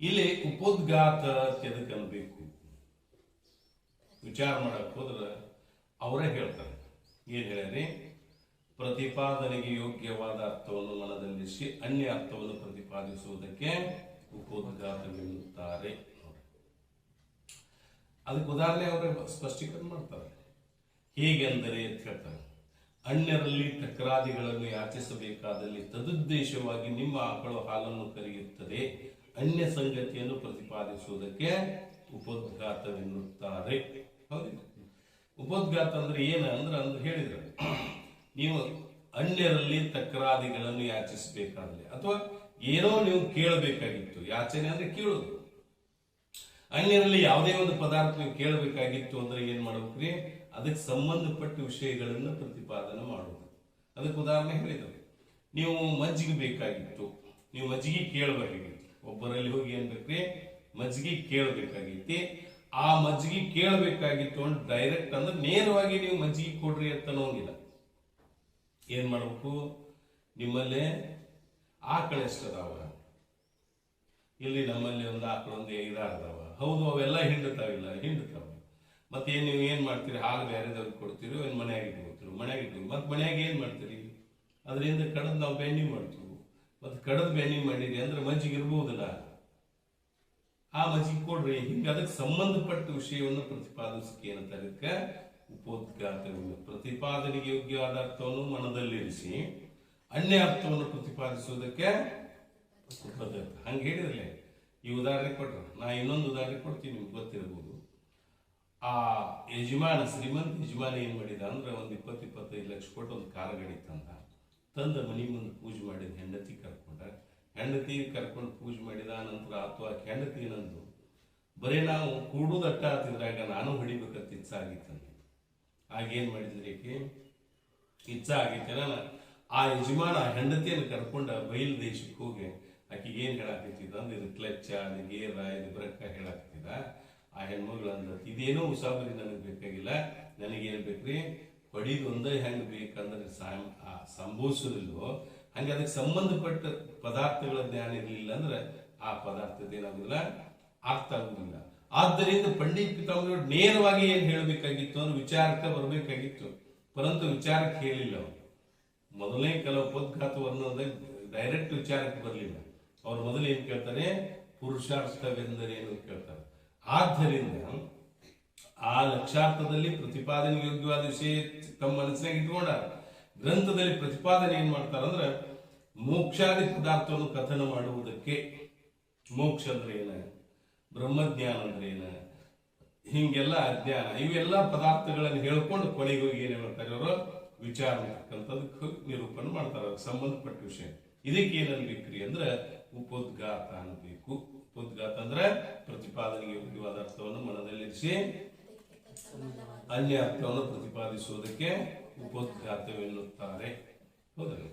ಇಲ್ಲಿ ಉಪೋದ್ಘಾತ ಅನ್ಬೇಕು? ವಿಚಾರ ಮಾಡಕ್ ಹೋದ್ರೆ ಅವರೇ ಹೇಳ್ತಾರೆ. ಏನ್ ಹೇಳಿ ಪ್ರತಿಪಾದನೆಗೆ ಯೋಗ್ಯವಾದ ಅರ್ಥವನ್ನು ಮನದಲ್ಲಿಸಿ ಅನ್ಯ ಅರ್ಥವನ್ನು ಪ್ರತಿಪಾದಿಸುವುದಕ್ಕೆ ಉಪೋದ್ಘಾತವೆನ್ನುತ್ತಾರೆ. ಅದಕ್ಕೆ ಉದಾಹರಣೆ ಅವರೇ ಸ್ಪಷ್ಟೀಕರಣ ಮಾಡ್ತಾರೆ. ಹೇಗೆಂದರೆ ಅಂತ ಹೇಳ್ತಾರೆ. ಅನ್ಯರಲ್ಲಿ ತಕರಾದಿಗಳನ್ನು ಯಾಚಿಸಬೇಕಾದಲ್ಲಿ ತದುದ್ದೇಶವಾಗಿ ನಿಮ್ಮ ಆಕಳು ಹಾಲನ್ನು ಕರೆಯುತ್ತದೆ. ಅನ್ಯ ಸಂಗತಿಯನ್ನು ಪ್ರತಿಪಾದಿಸುವುದಕ್ಕೆ ಉಪೋದ್ಘಾತವೆನ್ನುತ್ತಾರೆ. ಉಪೋದ್ಘಾತ ಅಂದ್ರೆ ಏನ? ಅಂದ್ರೆ ಅಂದ್ರೆ ಹೇಳಿದ್ರು. ನೀವು ಅನ್ಯರಲ್ಲಿ ತಕರಾದಿಗಳನ್ನು ಯಾಚಿಸಬೇಕಾದ್ರೆ, ಅಥವಾ ಏನೋ ನೀವು ಕೇಳಬೇಕಾಗಿತ್ತು. ಯಾಚನೆ ಅಂದ್ರೆ ಕೇಳೋದು ಅನ್ಯರಲ್ಲಿ ಯಾವುದೇ ಒಂದು ಪದಾರ್ಥ ನೀವು ಕೇಳಬೇಕಾಗಿತ್ತು ಅಂದ್ರೆ ಏನ್ ಮಾಡ್ಬೇಕ್ರಿ? ಅದಕ್ಕೆ ಸಂಬಂಧಪಟ್ಟ ವಿಷಯಗಳನ್ನು ಪ್ರತಿಪಾದನೆ ಮಾಡುವುದು. ಅದಕ್ಕೆ ಉದಾಹರಣೆ ಹೇಳಿದ್ರು. ನೀವು ಮಜ್ಜಿಗೆ ಬೇಕಾಗಿತ್ತು. ನೀವು ಮಜ್ಜಿಗೆ ಕೇಳಬೇಕಾಗಿತ್ತು. ಒಬ್ಬರಲ್ಲಿ ಹೋಗಿ ಏನ್ ಬೇಕ್ರಿ? ಮಜ್ಜಿಗೆ ಕೇಳಬೇಕಾಗಿತ್ತು. ಆ ಮಜ್ಜಿಗೆ ಕೇಳಬೇಕಾಗಿತ್ತು ಅಂದ್ರೆ ಡೈರೆಕ್ಟ್ ಅಂದ್ರೆ ನೇರವಾಗಿ ನೀವು ಮಜ್ಜಿಗೆ ಕೊಡ್ರಿ ಅಂತ ಅನ್ನೋಂಗಿಲ್ಲ. ಏನ್ ಮಾಡ್ಬೇಕು? ನಿಮ್ಮಲ್ಲಿ ಆಕಳ ಎಷ್ಟದಾವ? ಇಲ್ಲಿ ನಮ್ಮಲ್ಲಿ ಒಂದು ಆಕಳ, ಒಂದು ಐದಾರದವ ಹೌದು, ಅವೆಲ್ಲ ಹಿಂಡತಾವಿಲ್ಲ, ಹಿಂಡತಾವ. ಮತ್ತೆ ಏನ್ ನೀವು ಏನ್ ಮಾಡ್ತೀರಿ? ಹಾಲು ಬೇರೆದವ್ರಿಗೆ ಕೊಡ್ತೀರಿ, ಏನ್ ಮನ್ಯಾಗ ಇಟ್ಕೊತೀರಿ ಮನ್ಯಾಗ ಮತ್ತೆ ಮನೆಯಾಗ ಏನ್ ಮಾಡ್ತೀರಿ? ಅದರಿಂದ ಕಡದ್ ನಾವು ಬೆಣ್ಣೆ ಮಾಡ್ತೀವಿ. ಮತ್ತೆ ಕಡದ್ ಬೆಣ್ಣೆ ಮಾಡಿರಿ ಅಂದ್ರೆ ಮಜ್ಜಿಗೆ ಇರ್ಬೋದಿಲ್ಲ. ಆ ಮಜ್ಜಿಗೆ ಕೊಡ್ರಿ, ಹಿಂಗೆ ಅದಕ್ಕೆ ಸಂಬಂಧಪಟ್ಟ ವಿಷಯವನ್ನು ಪ್ರತಿಪಾದಿಸಕ್ಕೆ ಏನಂತ ಅದಕ್ಕೆ ಉಪೋದ್ಘಾತವಿಲ್ಲ. ಪ್ರತಿಪಾದನೆಗೆ ಯೋಗ್ಯವಾದ ಅರ್ಥವನ್ನು ಮನದಲ್ಲಿರಿಸಿ ಅನ್ಯ ಅರ್ಥವನ್ನು ಪ್ರತಿಪಾದಿಸುವುದಕ್ಕೆ ಉಪೋದ್ಘಾತ ಹಂಗೆ ಹೇಳಿದ್ರೆ ಈ ಉದಾಹರಣೆ ಕೊಟ್ರ. ನಾ ಇನ್ನೊಂದು ಉದಾಹರಣೆ ಕೊಡ್ತೀನಿ, ನಿಮ್ಗೆ ಗೊತ್ತಿರಬಹುದು ಆ ಯಜಮಾನ ಶ್ರೀಮಂತ ಯಜಮಾನ ಏನು ಮಾಡಿದ ಅಂದ್ರೆ ಒಂದು ಇಪ್ಪತ್ತು ಇಪ್ಪತ್ತೈದು ಲಕ್ಷ ಕೊಟ್ಟು ಒಂದು ಕಾರ ಗಾಡಿ ತಂದ ಮನೆ ಮುಂದೆ ಪೂಜೆ ಮಾಡಿದ ಹೆಂಡತಿ ಕರ್ಕೊಂಡ. ಹೆಂಡತಿ ಕರ್ಕೊಂಡು ಪೂಜೆ ಮಾಡಿದ ನಂತರ ಅಥವಾ ಹೆಂಡತಿ ಏನಂದು ಬರೀ ನಾವು ಕೂಡುದಟ್ಟ ಆತಿದ್ರಾಗ ನಾನು ಹೊಡಿಬೇಕಂತ ಇಚ್ಛ ಆಗಿತ್ತಂದೆ ಆಗೇನು ಮಾಡಿದ್ರಿ ಇಚ್ಛ ಆಗೈತೆ ಆ ಯಜಮಾನ ಆ ಹೆಂಡತಿಯನ್ನು ಕರ್ಕೊಂಡ ಬಯಲು ದೇಶಕ್ಕೆ ಹೋಗಿ, ಆಕಿಗೆ ಏನು ಹೇಳಾಕತ್ತಿದ್ದ ಅಂದ್ರೆ ಇದು ಕ್ಲಚ್ಚ, ಇದು ಗೇರ, ಇದು ಬ್ರಕ್ಕ ಹೇಳಾಕತ್ತಿದ ಆ ಹೆಣ್ಮಗಳು ಅಂದ ಇದೇನೋ ಉಸಾಬರಿ ನನಗೆ ಬೇಕಾಗಿಲ್ಲ, ನನಗೇನ್ ಬೇಕ್ರಿ? ಹೊಡಿದು ಒಂದೇ ಹೆಂಗ್ ಬೇಕಂದ್ರೆ ಸಾಮ್- ಸಂಭವಿಸೋದಿಲ್ವೋ? ಹಂಗೆ ಅದಕ್ಕೆ ಸಂಬಂಧಪಟ್ಟ ಪದಾರ್ಥಗಳ ಜ್ಞಾನ ಇರಲಿಲ್ಲ ಅಂದ್ರೆ ಆ ಪದಾರ್ಥದ ಏನಾಗುದಿಲ್ಲ? ಅರ್ಥ ಆದ್ದರಿಂದ ಪಂಡಿತ್ ಪಿತಾಮಹರು ನೇರವಾಗಿ ಏನ್ ಹೇಳಬೇಕಾಗಿತ್ತು ಅಂದ್ರೆ ವಿಚಾರಕ್ಕೆ ಬರಬೇಕಾಗಿತ್ತು. ಪರಂತು ವಿಚಾರಕ್ಕೆ ಹೇಳಿಲ್ಲ ಅವರು. ಮೊದಲನೇ ಕೆಲವು ಪದ್ಘಾತ ಡೈರೆಕ್ಟ್ ವಿಚಾರಕ್ಕೆ ಬರಲಿಲ್ಲ. ಅವ್ರು ಮೊದಲು ಏನ್ ಕೇಳ್ತಾರೆ? ಪುರುಷಾರ್ಥವೆಂದರೇನು ಕೇಳ್ತಾರೆ. ಆದ್ದರಿಂದ ಆ ಲಕ್ಷಾರ್ಥದಲ್ಲಿ ಪ್ರತಿಪಾದನೆ ಯೋಗ್ಯವಾದ ವಿಷಯ ತಮ್ಮ ಮನಸ್ಸಿನಾಗ ಇಟ್ಕೊಂಡ ಗ್ರಂಥದಲ್ಲಿ ಪ್ರತಿಪಾದನೆ ಏನ್ ಮಾಡ್ತಾರಂದ್ರೆ ಮೋಕ್ಷಾದಿ ಪದಾರ್ಥವನ್ನು ಕಥನ ಮಾಡುವುದಕ್ಕೆ ಮೋಕ್ಷ ಅಂದ್ರೆ ಏನ? ಬ್ರಹ್ಮಜ್ಞಾನ ಅಂದ್ರೆ ಏನ? ಹಿಂಗೆಲ್ಲ ಅಜ್ಞಾನ, ಇವೆಲ್ಲ ಪದಾರ್ಥಗಳನ್ನು ಹೇಳ್ಕೊಂಡು ಕೊನೆಗೆ ಹೋಗಿ ಏನ್ ಮಾಡ್ತಾರೆ ಅವರು ವಿಚಾರ ಮಾಡ್ತಕ್ಕಂಥದಕ್ಕೆ ನಿರೂಪಣೆ ಮಾಡ್ತಾರೆ ಸಂಬಂಧಪಟ್ಟ ವಿಷಯ. ಇದಕ್ಕೆ ಏನನ್ಬೇಕ್ರಿ ಅಂದ್ರೆ ಉಪೋದ್ಘಾತ ಅನ್ಬೇಕು. ಉಪೋದ್ಘಾತ ಅಂದ್ರೆ ಪ್ರತಿಪಾದನೆಗೆ ಯೋಗ್ಯವಾದ ಅರ್ಥವನ್ನು ಮನದಲ್ಲಿರಿಸಿ ಅನ್ಯ ಅರ್ಥವನ್ನು ಪ್ರತಿಪಾದಿಸುವುದಕ್ಕೆ ಉಪೋದ್ಘಾತವೆನ್ನುತ್ತಾರೆ. ಹೌದಲ್ಲ